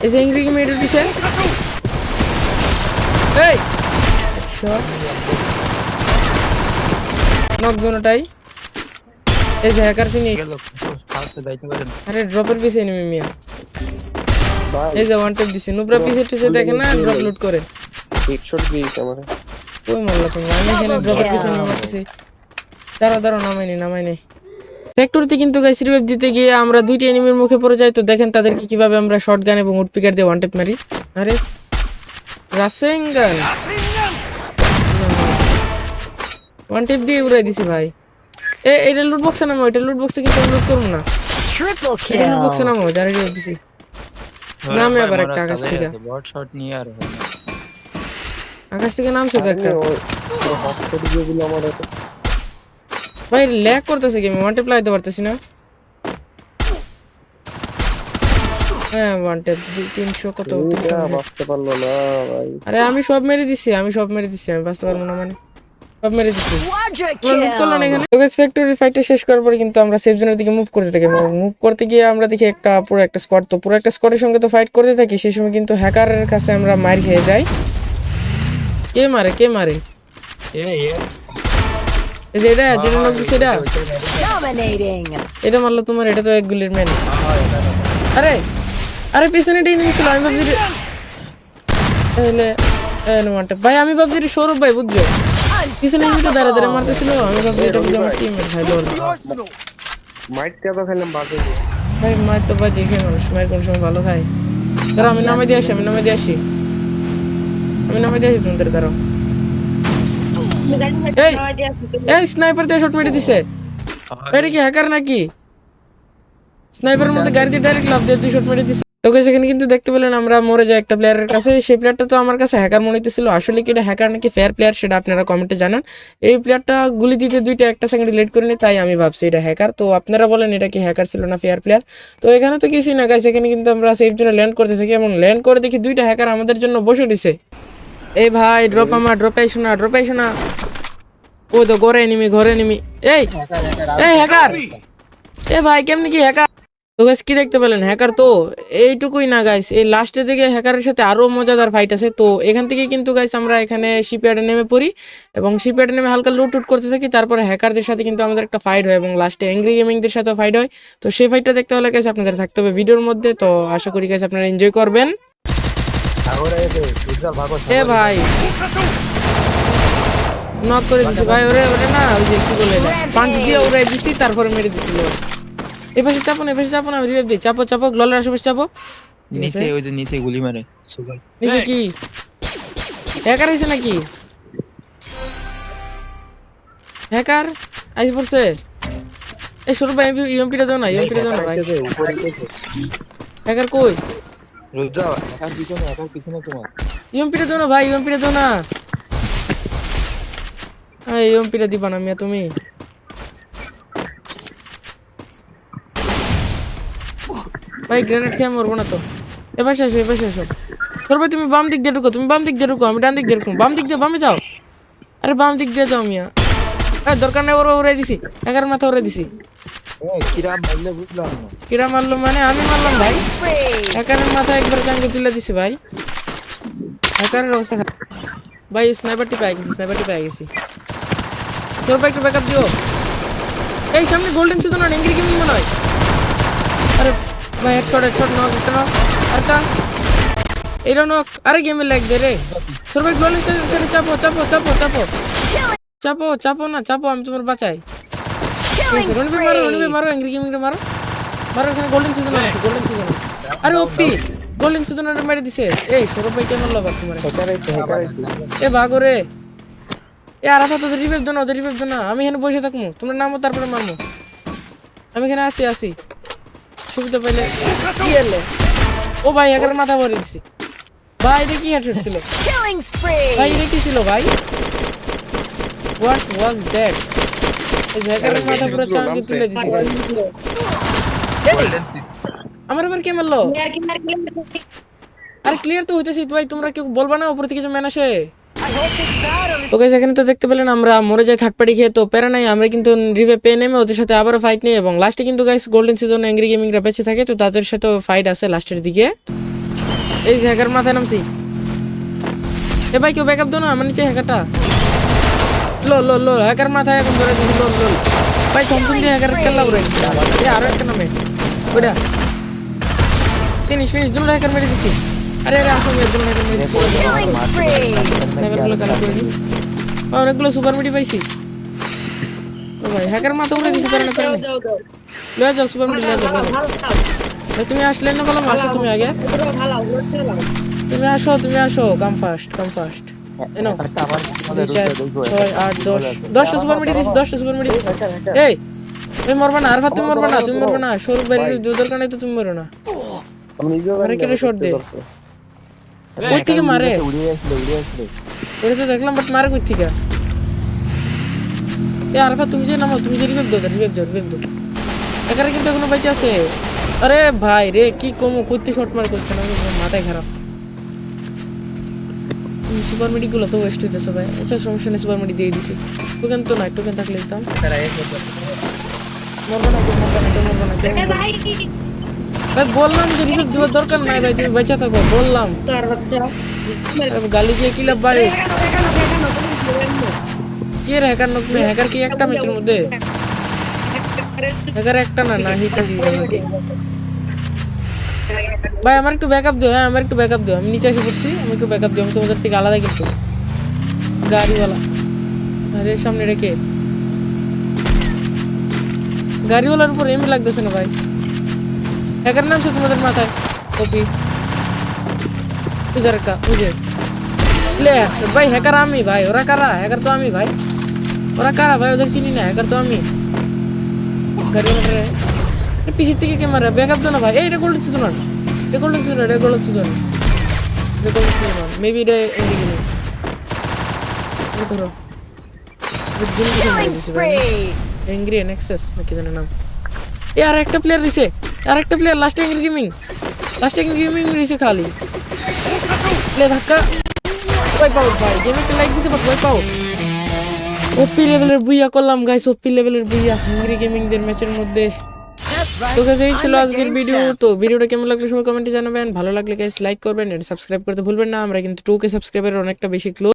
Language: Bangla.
এই যে ইংরেজি মেয়েটার পিছে এই আচ্ছা নক জোনটাই এই যে হ্যাকার ফিনি আরে ড্রপের পিছে এনিমি মিয়া এই যে ওয়ান টেপ দিছি নুবরা পিছে টিছে দেখে না ড্রপ লুট করে হেডশট দিয়েছে আমারে কই মারলা তুমি আমি এখানে ড্রপের পিছে নিয়ে মারতেছি দাঁড়া দাঁড়া নামাইনি নামাইনি ফ্যাক্টরিতে কিন্তু গাইস রিভাইভ দিতে গিয়ে আমরা দুইটি এনিমির মুখে পড়ে যাই তো দেখেন তাদেরকে কীভাবে আমরা শর্ট গান এবং উডপিকার দিয়ে ওয়ান টেপ মারি। আরে রাসেন গান ওয়ান টেপ দিয়ে উড়াই দিছি ভাই। এ এটা লুট বক্সে নামো এটা লুট বক্সে কিন্তু লুট করব না। লুট বক্সে নামো যারা রিভাইভ দিছি। নামে আবার একটা আকাশ থেকে। বট শট নিয়ে আর আকাশ থেকে নামছে তো একটা হসপিটাল যেগুলো আমার আছে ভাই ল্যাগ করতেছে কি আমি ওয়ান টেপ লাগাইতে পারতেছি না হ্যাঁ ওয়ান তিনশো কত তিনশো তিনটা আশি। বাঁচতে পারল না ভাই আরে আমি সব মেরে দিছি আমি সব মেরে দিছি আমি বাঁচতে পারব না মানে সব মেরে দিছি ফ্যাক্টরি ফাইটটা শেষ করার পরে কিন্তু আমরা সেফ জোনের দিকে মুভ করতে থাকি। মুভ করতে গিয়ে আমরা দেখি একটা পুরো একটা স্কোয়াড তো পুরো একটা স্কোয়াডের সঙ্গে তো ফাইট করতে থাকি সেই সময় কিন্তু হ্যাকারের কাছে আমরা মার খেয়ে যাই। কে মারে কে মারে? এই যে এটা যেটা দিছে এটা এটা মারলো তোমার এটা তো এক গুলির ম্যান আরে আরে পিছনে ছিল আমি ভাবছি ভাই আমি ভাবছি সৌরভ ভাই বুঝছ? পিছনে দাঁড়া দাঁড়া মারতেছিল আমি ভাবছি এটা বুঝে আমার টিম ভাই লোল মাইটটা তো খেলাম বাজে। ভাই তো বাজে খেয়ে মানুষ মায়ের কোন সময় ভালো খায়। দাঁড়া আমি নামে দিয়ে আসি আমি নামে দিয়ে আসি। আমি নামে দিয়ে আসি তোমাদের দাঁড়াও। এই এই স্নাইপার শট মেরে দিছে। এটা কি হ্যাকার নাকি? স্নাইপারের মধ্যে ডাইরেক্ট লাভ দিয়ে দুই শট মেরে দিছে। সেখানে কিন্তু দেখতে পেলেন, আমরা মরে যাই একটা প্লেয়ারের কাছে। সেই প্লেয়ারটা তো আমার কাছে হ্যাকার মনে হইতেছিল। আসলে কি এটা হ্যাকার নাকি ফেয়ার প্লেয়ার সেটা আপনারা কমেন্টে জানান। এই প্লেয়ারটা গুলি দিতে দুইটা একটা সেকেন্ড লেট করেনি তাই আমি ভাবছি এটা হ্যাকার তো আপনারা বলেন, এটা কি হ্যাকার ছিল না ফেয়ার প্লেয়ার তো এখানে তো কিছুই না গাইছে এখানে কিন্তু আমরা সেফ জন্য ল্যান্ড করতে থাকি। এবং ল্যান্ড করে দেখি দুইটা হ্যাকার আমাদের জন্য বসে দিছে এই ভাই ড্রপ আমার ড্রপ আইসো না ড্রপ আইসো না ও তো ঘরে নিমি ঘরে নিমি। এই এই হ্যাকার এ ভাই কেমনি কি হ্যাকার তো গাইস কি দেখতে পেলেন? হ্যাকার তো এইটুকুই না গাইস এই লাস্টের দিকে হ্যাকারের সাথে আরও মজাদার ফাইট আছে। তো এখান থেকে কিন্তু গাইস আমরা এখানে শিপইয়ার্ডে নেমে পড়ি এবং শিপইয়ার্ডে নেমে হালকা লুট টুট করতে থাকি। তারপরে হ্যাকারদের সাথে কিন্তু আমাদের একটা ফাইট হয় এবং লাস্টে অ্যাংরি গেমিংদের সাথেও ফাইট হয়। তো সেই ফাইটটা দেখতে হলে গাইস আপনাদের থাকতে হবে ভিডিওর মধ্যে। তো আশা করি গাইস আপনারা এনজয় করবেন সাগরে এসে উজ্জ্বল ভাগো এ ভাই। নক করে দিছি। ভাই ওরে ওরে না ওই যে কি বলে পাঁচ দিয়ে ওরে দিছি তারপরে মেরে দিছিল এই পাশে চাপো না এই পাশে চাপো না রিভাইভ দিই চাপো চাপো গ্ললের আশেপাশে চাপো। নিচে ওই যে নিচে গুলি মারে। নিচে কি? হ্যাকার হয়েছে নাকি? হ্যাকার আইসে পড়ছে? এই সরু ভাই ইউএমপিটা দাও না ইউএমপিটা দাও না ভাই। হ্যাকার কই? রুদ্র একার পিছনে একার পিছনে তোমার। ইউএমপিটা দাও না ভাই ইউএমপিটা দাও না এই ইউএমপিটা দিবা না মিয়া তুমি। ভাই গ্রেনেড খেয়ে মরবো না তো। এবার শেষ এবার শেষ তোর তুমি বাম দিক দিয়ে ঢুকো তুমি বাম দিক দিয়ে ঢুকো আমি ডান দিক দিয়ে ঢুকো বাম দিক দিয়ে বামে যাও। আরে বাম দিক দিয়ে যাও মিয়া। দরকার নেই ওরা উড়াই দিছি। এগার মাথা উড়াই দিছি। কিরা মারলে মানে আমি মারলাম ভাই. একারের মাথা একবার চাঙ্গে তুলে দিছি ভাই। একারের অবস্থা খারাপ। ভাই স্নাইপারটি পেয়ে গেছি স্নাইপারটি পেয়ে গেছি। তোর ভাই একটু ব্যাকআপ দিও। এই, সামনে গোল্ডেন সিজন আর এঙ্গ্রি গেমিং মনে হয়। আরে, ভাই হেডশট হেডশট নক একটা নক আরেকটা এইটা নক আরে গেমে লাগবে রে। তোর ভাই গোল্ডেন সেটা চাপো চাপো চাপো চাপো। চাপো চাপো না, চাপো, আমি তোমার বাঁচাই। মারো এখানে গোল্ডেন সিজন আছে গোল্ডেন সিজন আরে ওপি গোল্ডেন সিজন মেরে দিছে। এই সৌরভ ভাই কেমন তোমার? এ ভাগো রে এ আরাফাত ওদের রিভাইভ দো না ওদের রিভাইভ দো না। আমি এখানে বসে থাকব। তোমরা নামো তারপরে মারমো আমি এখানে আসি আসি। সুবিধা পাইলে কি এলে ও ভাই এগারো মাথা ভরে দিছি। ভাই এটা কি হেডশট ছিল? ভাই এটা কি ছিল ভাই? হোয়াট ওয়াজ দ্যাট এই মাথা পুরো চাঙ্গে তুলে দিছি। guys। আমার আবার কে মারলো? আরে ক্লিয়ার তো হইতেছি ভাই তোমরা কেউ বলবা না উপর থেকে কিছু ম্যান আসে। তো গাইস এখানে তো দেখতে পেলেন আমরা মরে যাই থার্ড পার্টি খেয়ে তো প্যারা নাই আমরা কিন্তু রিভে পেয়ে নেমে ওদের সাথে আবারও ফাইট নিই এবং লাস্টে কিন্তু গাইস গোল্ডেন সিজন অ্যাংরি গেমিংরা বেঁচে থাকে তো তাদের সাথেও ফাইট আছে লাস্টের দিকে। এই যে হ্যাকার মাথায় নামছি। এ ভাই কেউ ব্যাকআপ দো না আমার নিচে হ্যাকারটা লো লো লো হ্যাকার মাথায় এখন ধরে দিছি লো লো ভাই থমথম দিয়ে হ্যাকার খেলা উড়ে এ আরও একটা নামে। ওইটা ফিনিশ ফিনিশ দুটো হ্যাকার মেরে দিছি। আরে আরে আসো মেয়ে দুটো হ্যাকার মেরে দিছি. স্নাইপারগুলো কালেক্ট করে নিই অনেকগুলো সুপার মিডি পাইছি। ও ভাই হ্যাকার মাথা উড়ে দিছি পারে না পারে লয়ে যাও সুপার মিডি লয়ে যাও লয়ে যাও। তুমি আসলে না বললাম আসো তুমি আগে। তুমি আসো তুমি আসো। কাম ফাস্ট কাম ফাস্ট এনো ছয় আট দশ সুপার সুপার এই তুমি মরবে না আর ভাত তুমি মরবে না, তুমি মরবে না। বাইরে দরকার নাই তো তুমি মরো না। শট দে। ওই থেকে মারে? তো দেখলাম বাট মারে কই থেকে? এ আরফা তুমি যে নামো, তুমি যে রিভাইভ দাও দাও রিভাইভ দাও। এখানে কিন্তু এখনও বেঁচে আছে। আরে ভাই রে, কি কমো করতে শর্ট মার করছে? না, মাথায় খারাপ। সুপার মিডি গুলো তো ওয়েস্ট হইতেছে ভাই। আচ্ছা সমস্যা নেই সুপার মিডি দিয়ে দিছি। টোকেন তো নাই টোকেন থাকলে দিতাম মরবে না কেউ মরবে না কেউ মরবে না কেউ ভাই। বললাম যে রিভাইভ দেওয়ার দরকার নাই ভাই তুমি বেঁচে থাকো বললাম। গালি দিয়ে কি লাভ ভাই? কে রে হ্যাকার নক হ্যাকার কি একটা ম্যাচের মধ্যে? হ্যাকার একটা না না হিট ভাই, আমার একটু ব্যাকআপ দিও হ্যাঁ আমার একটু ব্যাকআপ দিও। আমি নিচে এসে পড়ছি, আমি একটু ব্যাকআপ দিও। আমি তোমাদের থেকে আলাদা কিন্তু। গাড়িওয়ালা। আরে, সামনে রেখে। গাড়িওয়ালার উপর এমনি লাগতেছে না ভাই। হ্যাকার নামছে তোমাদের মাথায়? কপি। একটা বুঝে ভাই হ্যাকার আমি, ভাই, ওরা কারা? হ্যাকার তো আমি, ভাই। ওরা কারা? ভাই, ওদের চিনি না হ্যাকার তো আমি। গাড়িওয়ালা পিছের থেকে কে মারে? ব্যাকআপ না ভাই। এই এটা গোল্ড সিজন এটা গোল্ড সিজন এটা গোল্ড সিজন এটা গোল্ড সিজন মেবি এটা এন্ডিং ধরো। এংরি নেক্সাস নাকি জানে নাম। এ আর একটা প্লেয়ার রইছে আর একটা player last angry gaming last angry gaming রইছে খালি। প্লে ধাক্কা। ওই পাও ভাই। গেমে কে লাইক দিছে বাট ওই পাও ওপি লেভেলের বুইয়া করলাম গাইস ওপি লেভেলের বুইয়া। হাঙ্গরি গেমিং দের ম্যাচের মধ্যে। তো কাছে এই ছিল আজকের ভিডিও তো ভিডিওটা কেমন লাগল সবাই কমেন্টে জানাবেন। ভালো লাগলে গাইস লাইক করবেন এন্ড সাবস্ক্রাইব করতে ভুলবেন না। আমরা কিন্তু টু কে সাবস্ক্রাইবার অনেকটা বেশি ক্লোজ